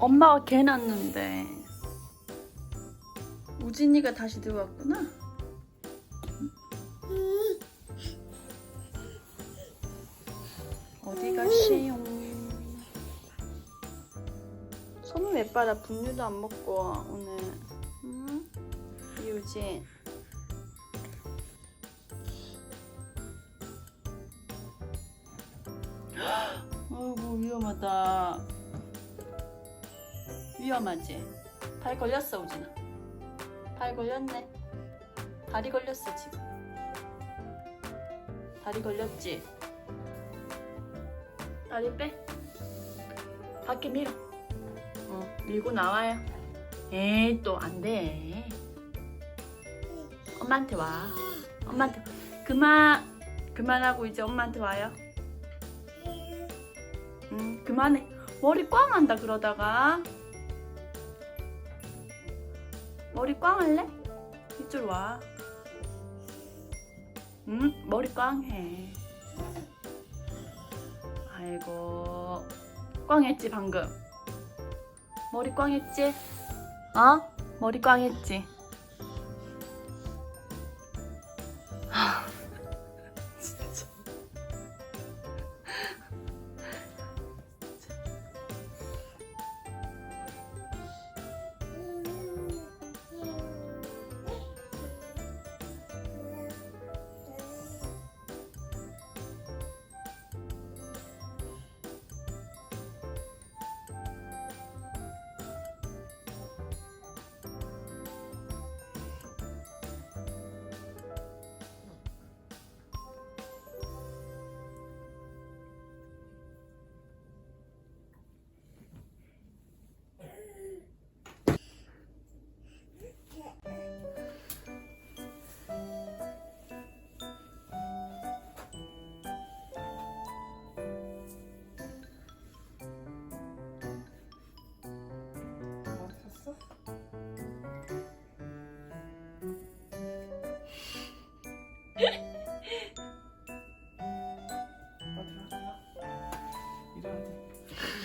엄마가 개 낳는데 우진이가 다시 들어왔구나. 어디? 손을 왜 빨아? 분유도 안 먹고 오늘. 응? 이우진. 어이구 위험하다. 위험하지? 발 걸렸어 우진아. 발 걸렸네. 다리 걸렸어 지금. 다리 걸렸지? 다리 빼. 밖에 밀어. 어, 밀고 나와요. 에이, 또 안 돼. 엄마한테 와. 엄마한테. 그만. 그만하고 이제 엄마한테 와요. 응, 그만해. 머리 꽝 한다, 그러다가. 머리 꽝 할래? 이쪽 와. 응, 머리 꽝 해. 아이고. 꽝 했지, 방금. 머리 꽝 했지? 어? 머리 꽝 했지?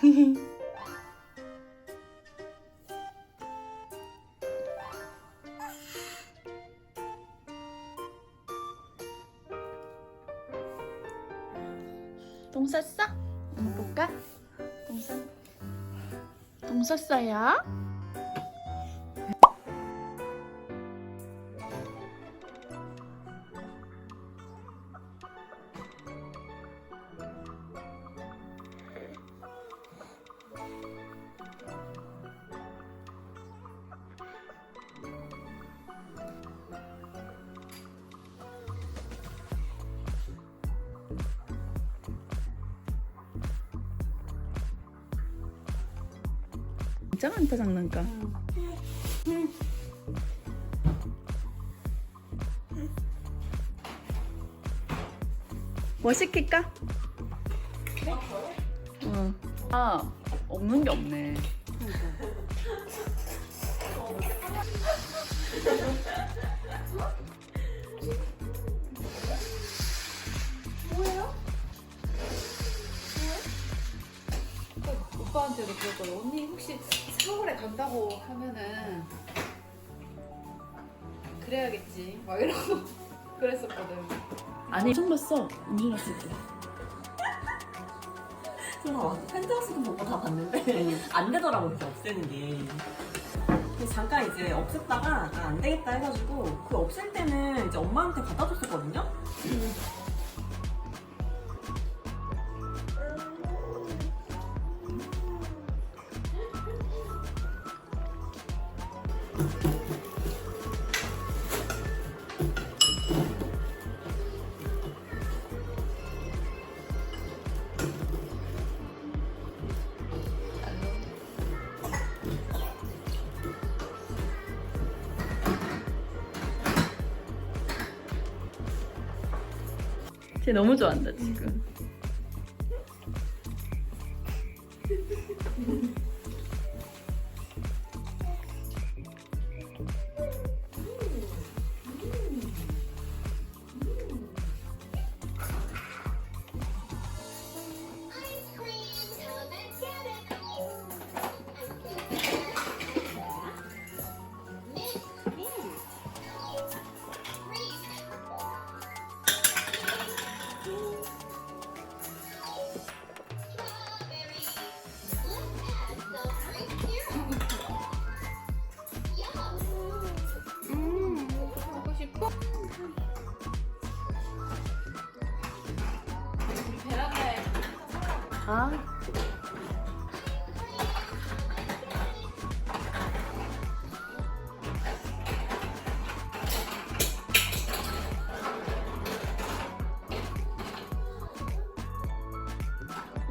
똥 쌌어? 한번 볼까? 똥 쌌. 똥 쌌어요? 진짜 많다 장난감. 뭐 시킬까? 어. 아 없는 게 없네. 오빠한테도 그랬거든. 언니 혹시 서울에 간다고 하면은 그래야겠지. 막 이러고 그랬었거든. 아니 처음 봤어. 음식 왔을 때. 그래서 펜트하우스도 보고 다 봤는데 안 되더라고 이렇게 없애는 게. 그래서 잠깐 이제 없앴다가 아, 안 되겠다 해가지고 그 없앨 때는 이제 엄마한테 갖다 줬었거든요. 쟤 너무 좋아한다 지금.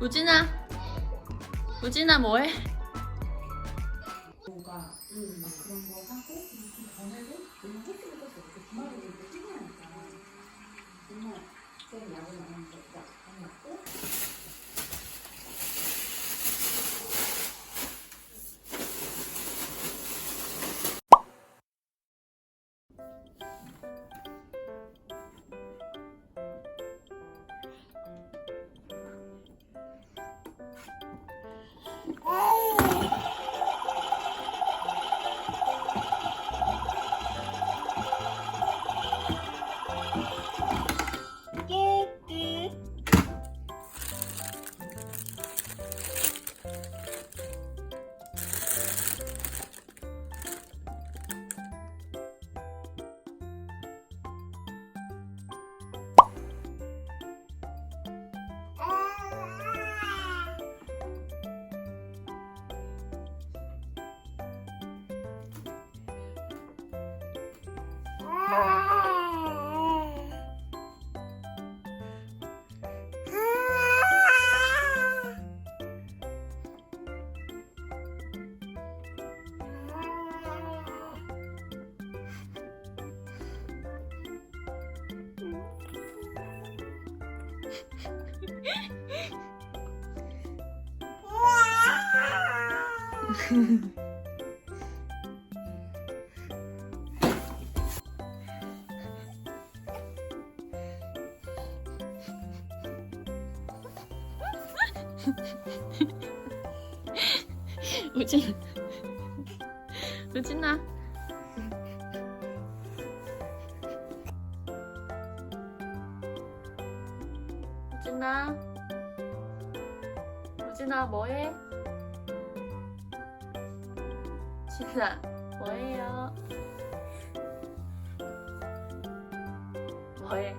우진아, 우진아 뭐해? 음, 그런 거 하고 좀 전에도 주말에 이렇게 찍어야니까 정말 안 하는 거먹 고 우진, 우진아. 우진아, 우진아 뭐해? 진아 뭐해요? 뭐해?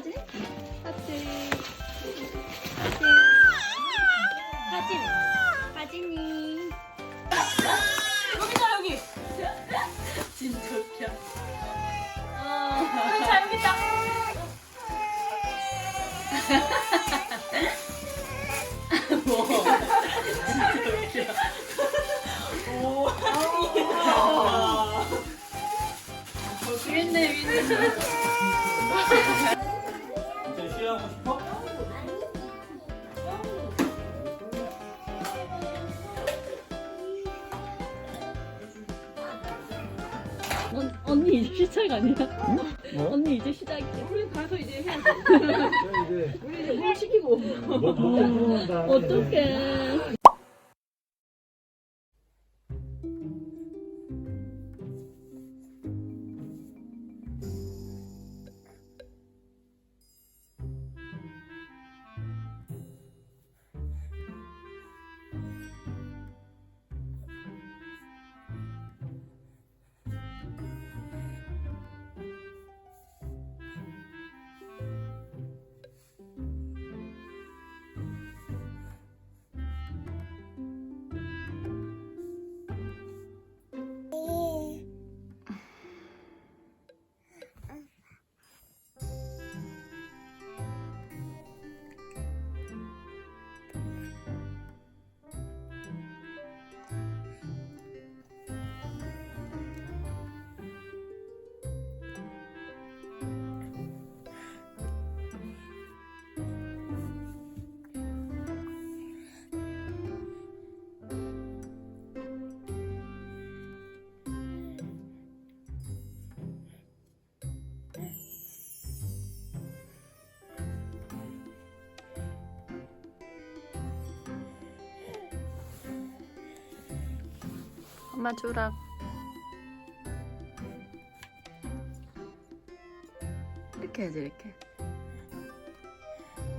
하지? 하트. 하트. 사진. 사진이. 여기다 여기. 진짜 웃겨. 자 여기 있다. 언, 언니 이제 시작 아니야? 뭐? 언니 이제 시작이야. 우리 가서 이제 해야 돼 이제 우리 이제 뭘 시키고 뭐 먹고 들어온다. 어떡해. 엄마 주라. 이렇게 해야지 이렇게.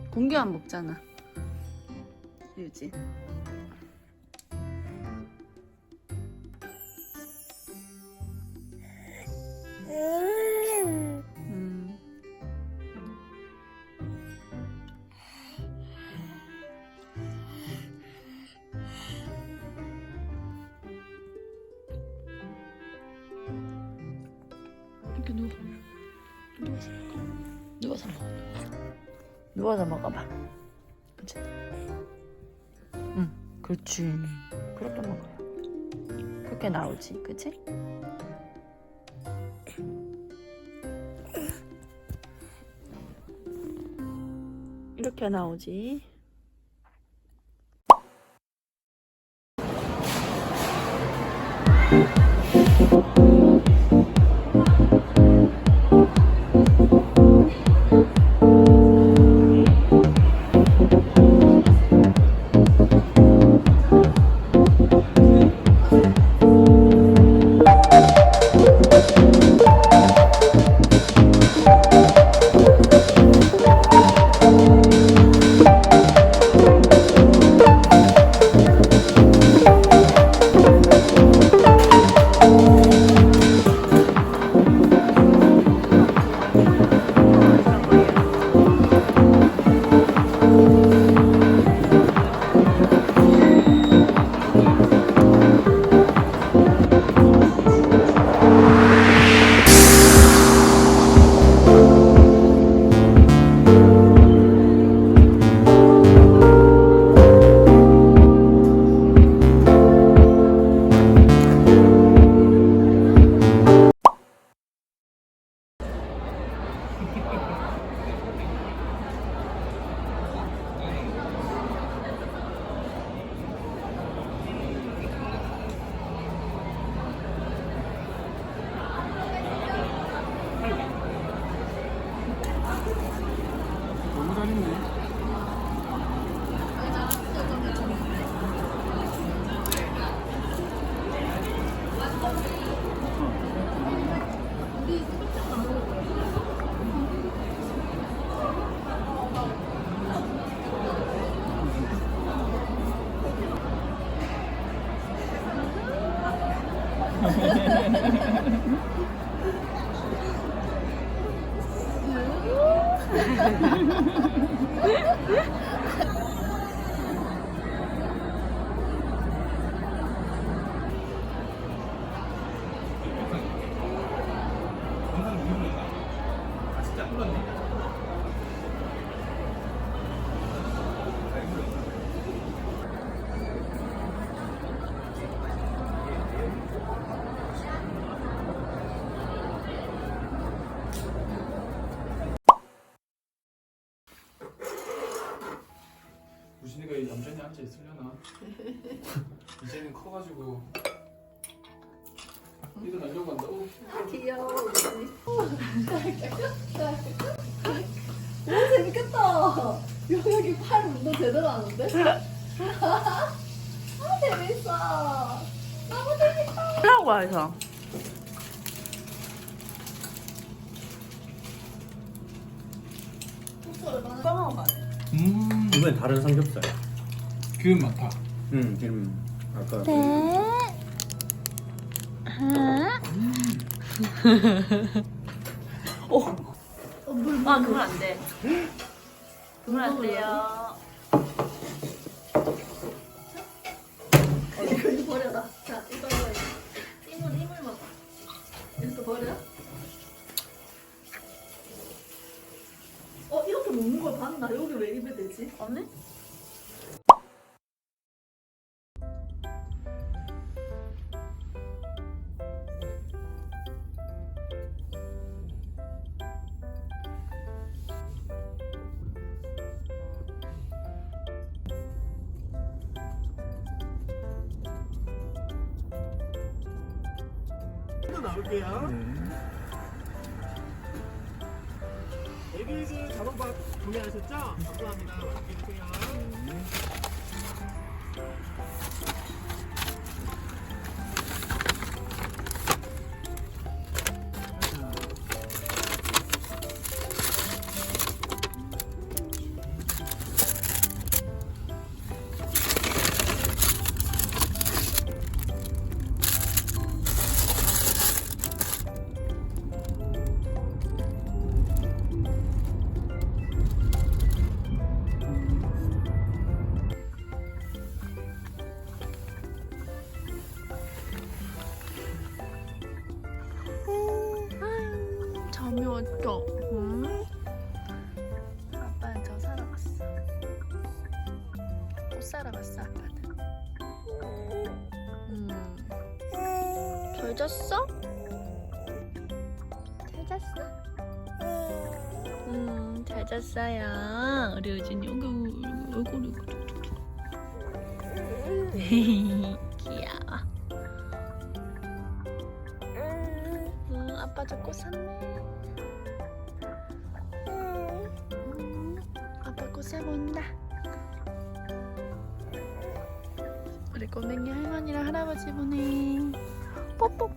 공기 안 먹잖아. 유지. 누워서 먹어봐. 그치? 응, 그렇지. 그렇게 먹어요. 그렇게 나오지, 그치? 이렇게 나오지. 우진이가 이 얌전히 앉아 있으려나? 이제는 커가지고 오 재밌겠다. 여기 팔 운동 제대로 하는데? 아 재밌어. 너무 재밌다. 하려고 해서. 소스 얼마나? 꺼먹어 봐. 음, 이번엔 다른 삼겹살. 기름 많다. 응, 지금 아까 어, 물, 아, 그러면 안 돼. 그러면 안 돼요. 이거 버려라. 자, 이거 버려. 이물, 이물 먹어. 이거 버려. 어, 이렇게 먹는 걸 봤나? 여기 왜 입에 되지? 언니? 갔어 아빠는. 음. 잘 잤어? 잘 잤어? 음, 잘 잤어요. 우리 우진이 어구, 어구, 어구. 귀여워. 음, 아빠 저꽃 샀네. 꼬맹이 할머니랑 할아버지 보네. 뽀뽀